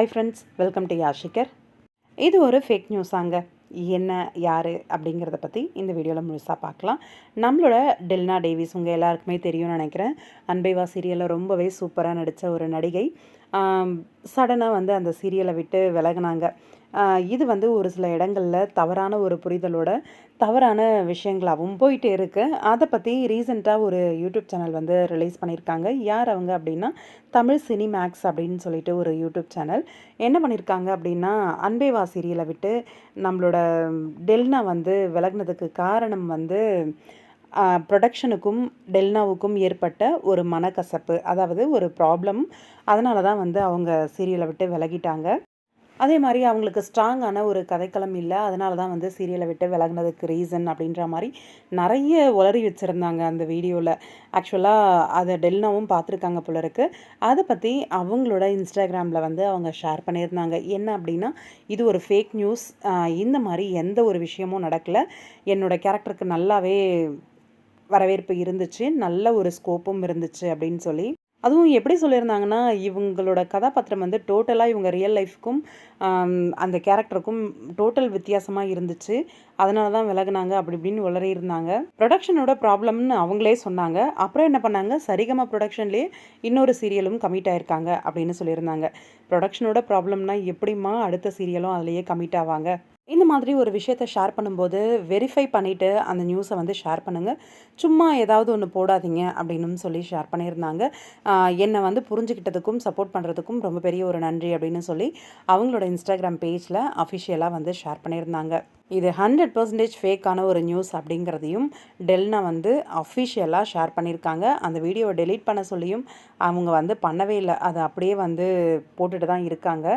High friends welcome to யாஷிகர் இது ஒரு ஃபேக் நியூஸாங்க என்ன யார் அப்படிங்கிறத பற்றி இந்த வீடியோவில் முழுசாக பார்க்கலாம். நம்மளோட டெல்னா டேவிஸ் உங்கள் எல்லாருக்குமே தெரியும்னு நினைக்கிறேன். அன்பைவா சீரியலில் ரொம்பவே சூப்பராக நடித்த ஒரு நடிகை. சடனாக வந்து அந்த சீரியலை விட்டு விலகினாங்க. இது வந்து ஒரு சில இடங்களில் தவறான ஒரு புரிதலோட தவறான விஷயங்களாகவும் போயிட்டே இருக்குது அதை பற்றி ரீசெண்டாக ஒரு யூடியூப் சேனல் வந்து ரிலீஸ் பண்ணியிருக்காங்க. யார் அவங்க அப்படின்னா தமிழ் சினிமேக்ஸ் அப்படின்னு சொல்லிட்டு ஒரு யூடியூப் சேனல். என்ன பண்ணியிருக்காங்க அப்படின்னா அன்பேவா சீரியலை விட்டு நம்மளோட டெல்னா வந்து விலகினதுக்கு காரணம் வந்து ப்ரொடக்ஷனுக்கும் டெல்னாவுக்கும் ஏற்பட்ட ஒரு மனக்கசப்பு அதாவது ஒரு ப்ராப்ளம் அதனால தான் வந்து அவங்க சீரியலை விட்டு விலகிட்டாங்க. அதே மாதிரி அவங்களுக்கு ஸ்ட்ராங்கான ஒரு கதைக்களம் இல்லை அதனால தான் வந்து சீரியலை விட்டு விலகினதுக்கு ரீசன் அப்படின்ற மாதிரி நிறைய உளறி வச்சுருந்தாங்க அந்த வீடியோவில் ஆக்சுவலாக அதை டெல்னாவும் பார்த்துருக்காங்க போல இருக்கு. அதை பற்றி அவங்களோட இன்ஸ்டாகிராமில் வந்து அவங்க ஷேர் பண்ணியிருந்தாங்க. என்ன அப்படின்னா இது ஒரு ஃபேக் நியூஸ் இந்த மாதிரி எந்த ஒரு விஷயமும் நடக்கலை. என்னோட கேரக்டருக்கு நல்லாவே வரவேற்பு இருந்துச்சு. நல்ல ஒரு ஸ்கோப்பும் இருந்துச்சு அப்படின்னு சொல்லி. அதுவும் எப்படி சொல்லியிருந்தாங்கன்னா இவங்களோட கதாபாத்திரம் வந்து டோட்டலாக இவங்க ரியல் லைஃப்க்கும் அந்த கேரக்டருக்கும் டோட்டல் வித்தியாசமாக இருந்துச்சு. அதனால தான் விலகுனாங்க அப்படி இப்படின்னு உளறியிருந்தாங்க. ப்ரொடக்ஷனோட ப்ராப்ளம்னு அவங்களே சொன்னாங்க. அப்புறம் என்ன பண்ணாங்க? சரிகமா ப்ரொடக்ஷன்லேயே இன்னொரு சீரியலும் கமிட் ஆயிருக்காங்க அப்படின்னு சொல்லியிருந்தாங்க. ப்ரொடக்ஷனோட ப்ராப்ளம்னா எப்படிம்மா அடுத்த சீரியலும் அதுலேயே கமிட் ஆவாங்க? மாதிரி ஒரு விஷயத்த ஷேர் பண்ணும்போது வெரிஃபை பண்ணிவிட்டு அந்த நியூஸை வந்து ஷேர் பண்ணுங்கள் சும்மா ஏதாவது ஒன்று போடாதீங்க அப்படின்னு சொல்லி ஷேர் பண்ணியிருந்தாங்க. என்னை வந்து புரிஞ்சுக்கிட்டதுக்கும் சப்போர்ட் பண்ணுறதுக்கும் ரொம்ப பெரிய ஒரு நன்றி அப்படின்னு சொல்லி அவங்களோட இன்ஸ்டாகிராம் பேஜில் அஃபிஷியலாக வந்து ஷேர் பண்ணியிருந்தாங்க. இது ஹண்ட்ரட் பர்சன்டேஜ் ஃபேக்கான ஒரு நியூஸ் அப்படிங்கிறதையும் டெல்னா வந்து அஃபிஷியலாக ஷேர் பண்ணியிருக்காங்க. அந்த வீடியோவை டெலீட் பண்ண சொல்லியும் அவங்க வந்து பண்ணவே இல்லை. அதை அப்படியே வந்து போட்டுட்டு தான் இருக்காங்க.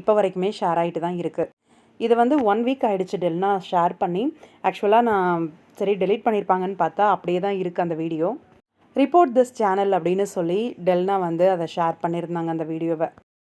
இப்போ வரைக்குமே ஷேர் ஆகிட்டு தான் இருக்குது இது வந்து ஒன் வீக் ஆயிடுச்சு டெல்னா ஷேர் பண்ணி. ஆக்சுவலாக நான் சரி டெலீட் பண்ணியிருப்பாங்கன்னு பார்த்தா அப்படியே தான் இருக்குது அந்த வீடியோ ரிப்போர்ட் திஸ் சேனல் அப்படின்னு சொல்லி டெல்னா வந்து அதை ஷேர் பண்ணியிருந்தாங்க அந்த வீடியோவை